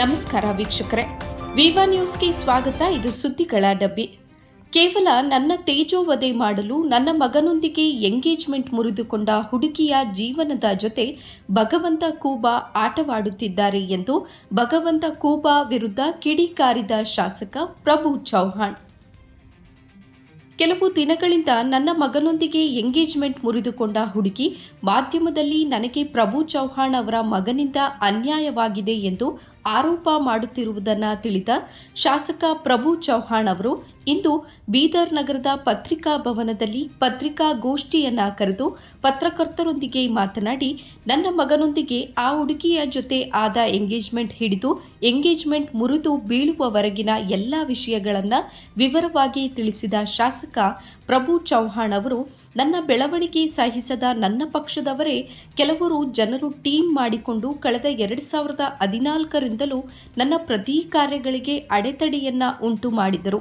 ನಮಸ್ಕಾರ ವೀಕ್ಷಕರೇ. ವಿವಾ ನ್ಯೂಸ್ಗೆ ಸ್ವಾಗತ. ಇದು ಸುದ್ದಿಗಳ ಡಬ್ಬಿ. ಕೇವಲ ನನ್ನ ತೇಜೋವಧೆ ಮಾಡಲು ನನ್ನ ಮಗನೊಂದಿಗೆ ಎಂಗೇಜ್ಮೆಂಟ್ ಮುರಿದುಕೊಂಡ ಹುಡುಗಿಯ ಜೀವನದ ಜೊತೆ ಭಗವಂತ ಕೂಬಾ ಆಟವಾಡುತ್ತಿದ್ದಾರೆ ಎಂದು ಭಗವಂತ ಕೂಬಾ ವಿರುದ್ಧ ಕಿಡಿಕಾರಿದ ಶಾಸಕ ಪ್ರಭು ಚೌಹಾಣ್. ಕೆಲವು ದಿನಗಳಿಂದ ನನ್ನ ಮಗನೊಂದಿಗೆ ಎಂಗೇಜ್ಮೆಂಟ್ ಮುರಿದುಕೊಂಡ ಹುಡುಗಿ ಮಾಧ್ಯಮದಲ್ಲಿ ನನಗೆ ಪ್ರಭು ಚೌಹಾಣ್ ಅವರ ಮಗನಿಂದ ಅನ್ಯಾಯವಾಗಿದೆ ಎಂದು ಆರೋಪ ಮಾಡುತ್ತಿರುವುದನ್ನು ತಿಳಿದ ಶಾಸಕ ಪ್ರಭು ಚೌಹಾಣ್ ಅವರು, ಇಂದು ಬೀದರ್ ನಗರದ ಪತ್ರಿಕಾ ಭವನದಲ್ಲಿ ಪತ್ರಿಕಾಗೋಷ್ಠಿಯನ್ನ ಕರೆದು ಪತ್ರಕರ್ತರೊಂದಿಗೆ ಮಾತನಾಡಿ, ನನ್ನ ಮಗನೊಂದಿಗೆ ಆ ಹುಡುಗಿಯ ಜೊತೆ ಆದ ಎಂಗೇಜ್ಮೆಂಟ್ ಹಿಡಿದು ಎಂಗೇಜ್ಮೆಂಟ್ ಮುರಿದು ಬೀಳುವವರೆಗಿನ ಎಲ್ಲ ವಿಷಯಗಳನ್ನು ವಿವರವಾಗಿ ತಿಳಿಸಿದ ಶಾಸಕ ಪ್ರಭು ಚೌಹಾಣ್ ಅವರು, ನನ್ನ ಬೆಳವಣಿಗೆ ಸಹಿಸದ ನನ್ನ ಪಕ್ಷದವರೇ, ಕೆಲವರು ಜನರು ಟೀಮ್ ಮಾಡಿಕೊಂಡು ಕಳೆದ ಎರಡು ಸಾವಿರದ ಹದಿನಾಲ್ಕರಿಂದಲೂ ನನ್ನ ಪ್ರತಿ ಕಾರ್ಯಗಳಿಗೆ ಅಡೆತಡೆಯನ್ನ ಉಂಟು ಮಾಡಿದರು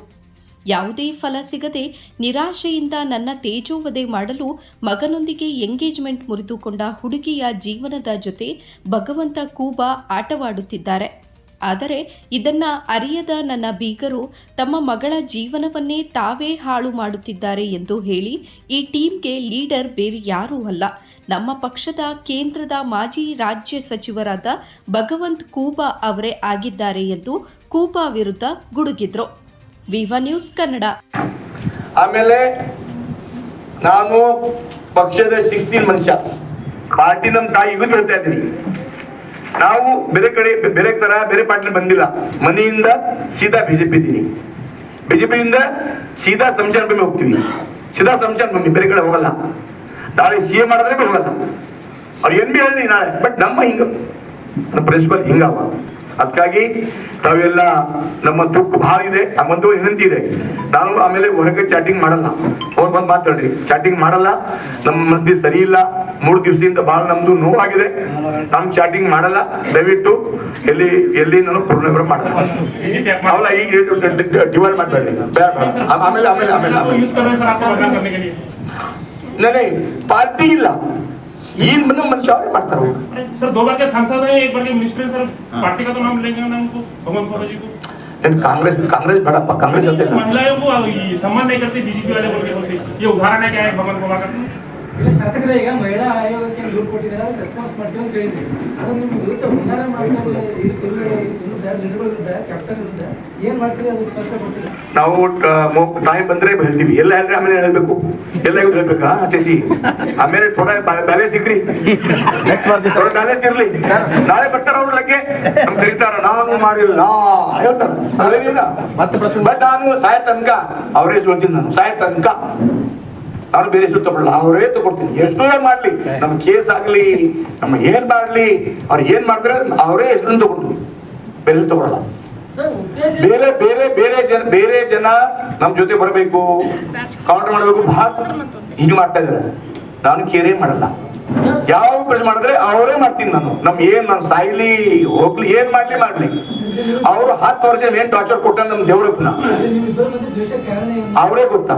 ಯಾವುದೇ ಫಲ ಸಿಗದೆ ನಿರಾಶೆಯಿಂದ ನನ್ನ ತೇಜೋವಧೆ ಮಾಡಲು ಮಗನೊಂದಿಗೆ ಎಂಗೇಜ್ಮೆಂಟ್ ಮುರಿದುಕೊಂಡ ಹುಡುಗಿಯ ಜೀವನದ ಜೊತೆ ಭಗವಂತ ಕೂಬಾ ಆಟವಾಡುತ್ತಿದ್ದಾರೆ. ಆದರೆ ಇದನ್ನ ಅರಿಯದ ನನ್ನ ಬೀಗರು ತಮ್ಮ ಮಗಳ ಜೀವನವನ್ನೇ ತಾವೇ ಹಾಳು ಮಾಡುತ್ತಿದ್ದಾರೆ ಎಂದು ಹೇಳಿ ಈ ಟೀಮ್ಗೆ ಲೀಡರ್ ಬೇರೆ ಯಾರೂ ಅಲ್ಲ. ನಮ್ಮ ಪಕ್ಷದ ಕೇಂದ್ರದ ಮಾಜಿ ರಾಜ್ಯ ಸಚಿವರಾದ ಭಗವಂತ್ ಕೂಬಾ ಅವರೇ ಆಗಿದ್ದಾರೆ ಎಂದು ಕೂಬಾ ವಿರುದ್ಧ ಗುಡುಗಿದ್ರು. ವಿವ ನ್ಯೂಸ್ ಕನ್ನಡ. ಆಮೇಲೆ ನಾನು ಪಕ್ಷದ ಸಿಕ್ಸ್ಟೀನ್ ಮನುಷ್ಯ. ಪಾರ್ಟಿ ನಮ್ಮ ತಾಯಿಗೂ ಬಿಡ್ತಾ ಇದ್ದೀನಿ. ನಾವು ಬೇರೆ ಕಡೆ, ಬೇರೆ ತರ, ಬೇರೆ ಪಾರ್ಟಿ ಬಂದಿಲ್ಲ. ಮನೆಯಿಂದ ಸೀದಾ ಬಿಜೆಪಿ ಇದ್ದೀನಿ. ಬಿಜೆಪಿಯಿಂದ ಸೀದಾ ಸಂಚಾರ ಭೂಮಿ ಹೋಗ್ತೀವಿ. ಸೀದಾ ಸಂಚಾರ ಭೂಮಿ, ಬೇರೆ ಕಡೆ ಹೋಗಲ್ಲ. ನಾಳೆ ಸಿ ಎ ಮಾಡಿದ್ರೆ ಹೋಗಲ್ಲ. ಅವ್ರು ಎನ್ ಬಿ ಹೇಳಿ ನಾಳೆ. ಬಟ್ ನಮ್ಮ ಹಿಂಗ ಪ್ರಿನ್ಸಿಪಲ್ ಹಿಂಗವ ಅದಕ್ಕಾಗಿ ತಾವೆಲ್ಲ ನಮ್ಮ ದುಃಖ ಭಾಳ ಇದೆ ನಮ್ಮಂತೂ ವಿನಂತಿ ಇದೆ. ನಾನು ಆಮೇಲೆ ಹೊರಗೆ ಚಾಟಿಂಗ್ ಮಾಡಲ್ಲ. ಅವ್ರು ಬಂದು ಮಾತಾಡ್ರಿ ಚಾಟಿಂಗ್ ಮಾಡಲ್ಲ ನಮ್ಮ ಮನಸ್ಥಿತಿ ಸರಿ ಇಲ್ಲ. ಮೂರು ದಿವಸದಿಂದ ಭಾಳ ನಮ್ದು ನೋವಾಗಿದೆ. ನಮ್ ಚಾಟಿಂಗ್ ಮಾಡಲ್ಲ. ದಯವಿಟ್ಟು ಎಲ್ಲಿ ಎಲ್ಲಿ ನಾನು ಪೂರ್ಣ ಮಾಡಲ್ಲ ಅವಲ್ಲ ಈಗ ಡಿವೈಡ್ ಮಾಡಬೇಡಿ ಆಮೇಲೆ ಆಮೇಲೆ ಆಮೇಲೆ ಆಮೇಲೆ. ನನಗೆ ಪಾರ್ಟಿ ಇಲ್ಲ. ये मतलब मंचावरी मारता रहूँगा सर दो बार के सांसद हैं एक बार के मिनिस्टर हैं सर पार्टी का तो नाम लेंगे ना उनको भगवंत को कांग्रेस कांग्रेस बड़ा कांग्रेस होते हैं महिलाओं को सम्मान नहीं करते बीजेपी वाले बोल के ये उदाहरण है क्या है भगवंत बाबा ಇಲ್ಲ ಶಾಸಕರೇ ಈಗ ಮಹಿಳಾ ಆಯೋಗಕ್ಕೆ ದೂರು ಕೊಟ್ಟಿದ್ದಾರೆ ರೆಸ್ಪಾನ್ಸ್ ಮಾಡ್ತೀವಿ ಅಂತ ಹೇಳಿದ್ರಿ ಅದು ನಿಮ್ಗೆ ವಿರುದ್ಧ ಹುನ್ನಾರ ಮಾಡ್ತಾರೆ ವಿರುದ್ಧ ವಿರುದ್ಧ ಕ್ಯಾಪ್ಟನ್ ವಿರುದ್ಧ ಏನ್ ಮಾಡ್ತೀರಿ ಅದು ಸ್ಪಷ್ಟಪಡ್ತೀರಿ ನಾವು ಟೈಮ್ ಬಂದ್ರೆ ಹೇಳ್ತೀವಿ. ಎಲ್ಲ ಹೇಳ್ರಿ ಆಮೇಲೆ ಹೇಳ್ಬೇಕು. ಎಲ್ಲ ಇವ್ರು ಹೇಳ್ಬೇಕಾ ಶಶಿ? ಆಮೇಲೆ ಥೋಡ ಬ್ಯಾಲೆನ್ಸ್ ಸಿಗ್ರಿ ಥೋಡ ಬ್ಯಾಲೆನ್ಸ್ ಇರ್ಲಿ. ನಾಳೆ ಬರ್ತಾರ ಅವ್ರ ಲಗ್ಗೆ ನಮ್ ಕರೀತಾರ ನಾನು ಮಾಡಿಲ್ಲ ಹೇಳ್ತಾರ. ಬಟ್ ನಾನು ಸಾಯ ತನಕ ಅವರೇ ಸೋತೀನಿ ನಾನು ಸಾಯ ತನಕ ನಾನು ಬೇರೆ ತಗೊಳ್ಳಲ್ಲ ಅವರೇ ತಗೊಳ್ತೀನಿ. ಎಷ್ಟು ಏನ್ ಮಾಡ್ಲಿ, ನಮ್ ಕೇಸ್ ಆಗ್ಲಿ, ನಮ್ಮ ಏನ್ ಮಾಡ್ಲಿ, ಅವ್ರು ಏನ್ ಮಾಡಿದ್ರೆ ಅವರೇ ಎಷ್ಟು ತಗೊಳ್ತೀನಿ ಬೇರೆ ಸರ್ ಬೇರೆ ಬೇರೆ ಬೇರೆ ಜನ ಬೇರೆ ಜನ ನಮ್ ಜೊತೆ ಬರಬೇಕು ಕೌಂಟರ್ ಮಾಡಬೇಕು ಬಹಳ ಹೀಗೆ ಮಾಡ್ತಾ ಇದ್ದಾರೆ ನಾನು ಕೇರೇ ಮಾಡಲ್ಲ. ಯಾವ ಪ್ರಶ್ನೆ ಮಾಡಿದ್ರೆ ಅವರೇ ಮಾಡ್ತೀನಿ ನಾನು. ನಮ್ ಏನ್ ನಾನು ಸಾಯ್ಲಿ, ಹೋಗ್ಲಿ, ಏನ್ ಮಾಡ್ಲಿ ಮಾಡ್ಲಿ. ಅವರು ಹತ್ತು ವರ್ಷ ಏನ್ ಟಾರ್ಚರ್ ಕೊಟ್ಟ ನಮ್ ಏನು ಅವರೇ ಗೊತ್ತಾ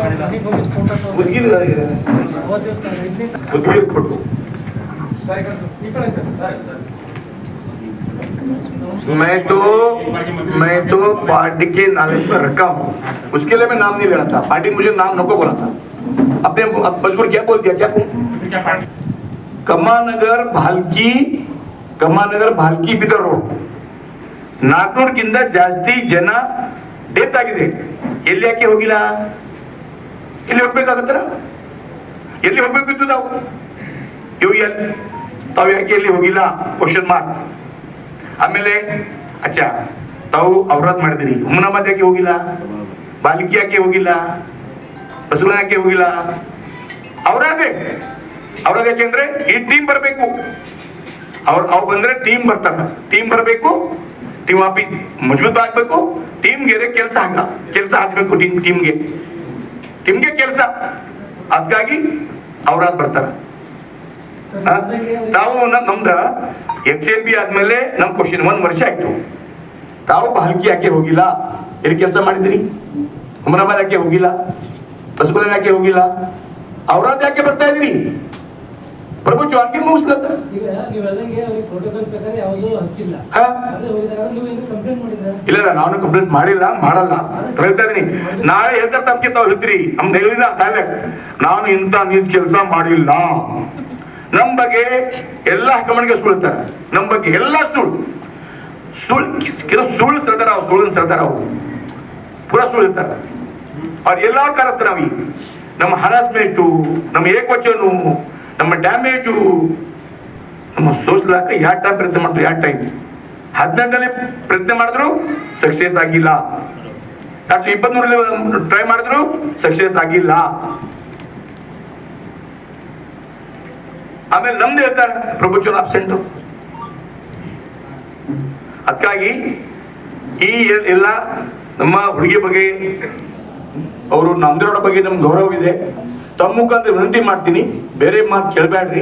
ಆಯ್ತು ದುಷ್ಮನ್ ಟ್ಯಾಲಿ ಆಯ್ತು ಹಾ ಉದ್ಗಿಲ್ ಉದ್ಗಿಲ್ ಕೊಟ್ಟು मैं तो मैं तो पार्टी के नॉलेज में रखा हूँ उसके लिए मैं नाम नहीं ले रहा था पार्टी मुझे नाम नको बोला था अपने अब मजबूर क्या बोल दिया क्या फिर क्या पार्टी ಕಮಾನಗರ್ ಭಾಲ್ಕಿ ಕಮಾನಗರ್ ಭಾಲ್ಕಿ ಬಿದರ್ ರೋಡ್ ನಾಲ್ಕುನೂರಕ್ಕಿಂತ ಜಾಸ್ತಿ ಜನ ಡೆತ್ ಆಗಿದೆ ಎಲ್ಲಿ ಯಾಕೆ ಹೋಗಿಲ್ಲ ಎಲ್ಲಿ ಹೋಗ್ಬೇಕಾಗತ್ತಲ್ಲ ಎಲ್ಲಿ ಹೋಗ್ಬೇಕಿತ್ತು ನಾವು? ಇವು ಎಲ್ಲಿ ತಾವು ಯಾಕೆ ಎಲ್ಲಿ ಹೋಗಿಲ್ಲ? ಕ್ವಶನ್ ಮಾರ್ಕ್ ಆಮೇಲೆ, ಅಚ್ಚ, ತಾವು ಅವರಾದ್ ಮಾಡಿದಿರಿ. ಹುಮನಾಬಾದ್ ಯಾಕೆ ಹೋಗಿಲ್ಲ? ಬಾಲಿಕಿ ಯಾಕೆ ಹೋಗಿಲ್ಲ? ಬಸವನ ಯಾಕೆ ಹೋಗಿಲ್ಲ? ಅವರಾದೆ. ಅವ್ರದ್ದು ಯಾಕೆಂದ್ರೆ ಈ ಟೀಮ್ ಬರಬೇಕು. ಅವ್ರು ಅವ್ರು ಬಂದ್ರೆ ಟೀಮ್ ಬರ್ತಾರ. ಟೀಮ್ ಬರಬೇಕು ಟೀಮ್ ಆಫೀಸ್ ಮಜಬೂತ್ ಆಗ್ಬೇಕು ಟೀಮ್ಗೆ ಕೆಲಸ ಹಾಕ ಕೆಲಸ ಹಾಕ್ಬೇಕು ಟೀಮ್ ಟೀಮ್ಗೆ ಟೀಮ್ಗೆ ಕೆಲಸ. ಅದಕ್ಕಾಗಿ ಅವ್ರಾದ್ ಬರ್ತಾರ. ತಾವು ನಮ್ದ ಎಕ್ಸ್ ಎಲ್ ಬಿ ಆದ್ಮೇಲೆ ನಮ್ ಕ್ವಶನ್ ಒಂದ್ ವರ್ಷ ಆಯ್ತು. ತಾವು ಹಲ್ಕಿ ಯಾಕೆ ಹೋಗಿಲ್ಲ? ಎಲ್ಲಿ ಕೆಲಸ ಮಾಡಿದ್ರಿ? ಹುಮನಾಬಾದ್ ಯಾಕೆ ಹೋಗಿಲ್ಲ? ಬಸ್ಗುಲನ್ ಯಾಕೆ ಹೋಗಿಲ್ಲ? ಅವ್ರಾದ್ ಯಾಕೆ ಬರ್ತಾ ಇದ್ರಿ? ಪ್ರಭು ಚೌಹಾನ್ಗೆ ಮುಗಿಸ್ಲತ್ತ? ನೀವು ನೀವು ಇಲ್ಲ ನಾನು ಕಂಪ್ಲೇಂಟ್ ಮಾಡಿಲ್ಲ ಮಾಡಲ್ಲ. ಹೇಳ್ತಾ ಇದೀನಿ ನಾಳೆ ಹೇಳ್ತಾರೆ ತಮ್ಗೆ ತಾವ್ ಹೇಳ್ತೀರಿ? ನಮ್ದು ಹೇಳಿಲ್ಲ ತಾಲೆ ನಾನು ಇಂಥ ನೀತ್ ಕೆಲಸ ಮಾಡಿಲ್ಲ. ನಮ್ ಬಗ್ಗೆ ಎಲ್ಲ ಹಕ್ಕಮಣಿಗೆ ಸುಳ್ತಾರೆ ನಮ್ ಬಗ್ಗೆ ಎಲ್ಲ ಸುಳ್ಳು. ಸುಳ್ಳು ಕೆಲವು ಸುಳ್ಳು ಸರ್ದಾರ ಅವ್ರು ಸುಳ್ಳು ಸರ್ದಾರ ಅವ್ರು. ಪೂರಾ ಸುಳ್ಳು ಇರ್ತಾರೆ ಅವ್ರು ಎಲ್ಲಾರು ಕರೆಸ್ತಾರೆ ನಾವಿ ನಮ್ಮ ಹರಾಸ್ಮೆಂಟು ನಮ್ಮ ಏಕವಚನು ನಮ್ಮ ಡ್ಯಾಮೇಜು ನಮ್ಮ ಸೋಸ್ಲಾಕ ಯಾವ ಟೈಮ್ ಪ್ರಯತ್ನ ಮಾಡಿದ್ರು ಯಾವ ಟೈಮ್ ಹದಿನೆಂಟನೇ ಪ್ರಯತ್ನ ಮಾಡಿದ್ರು ಸಕ್ಸಸ್ ಆಗಿಲ್ಲ. ಎರಡು ಇಪ್ಪತ್ಮೂರಲ್ಲಿ ಟ್ರೈ ಮಾಡಿದ್ರು ಸಕ್ಸಸ್ ಆಗಿಲ್ಲ. ಆಮೇಲೆ ನಮ್ದು ಹೇಳ್ತಾರೆ ಪ್ರಭುಚನ್ ಅಬ್ಸೆಂಟ್ ಅದಕ್ಕಾಗಿ ಈ ಎಲ್ಲ ನಮ್ಮ ಹುಡುಗಿ ಬಗ್ಗೆ, ಅವರು ನಮ್ದರೋಡ ಬಗ್ಗೆ ನಮ್ಗೆ ಗೌರವ ಇದೆ ತಮ್ಮ ಮುಖಾಂತರ ವಿನಂತಿ ಮಾಡ್ತೀನಿ. ಬೇರೆ ಮಾತು ಕೇಳಬೇಡ್ರಿ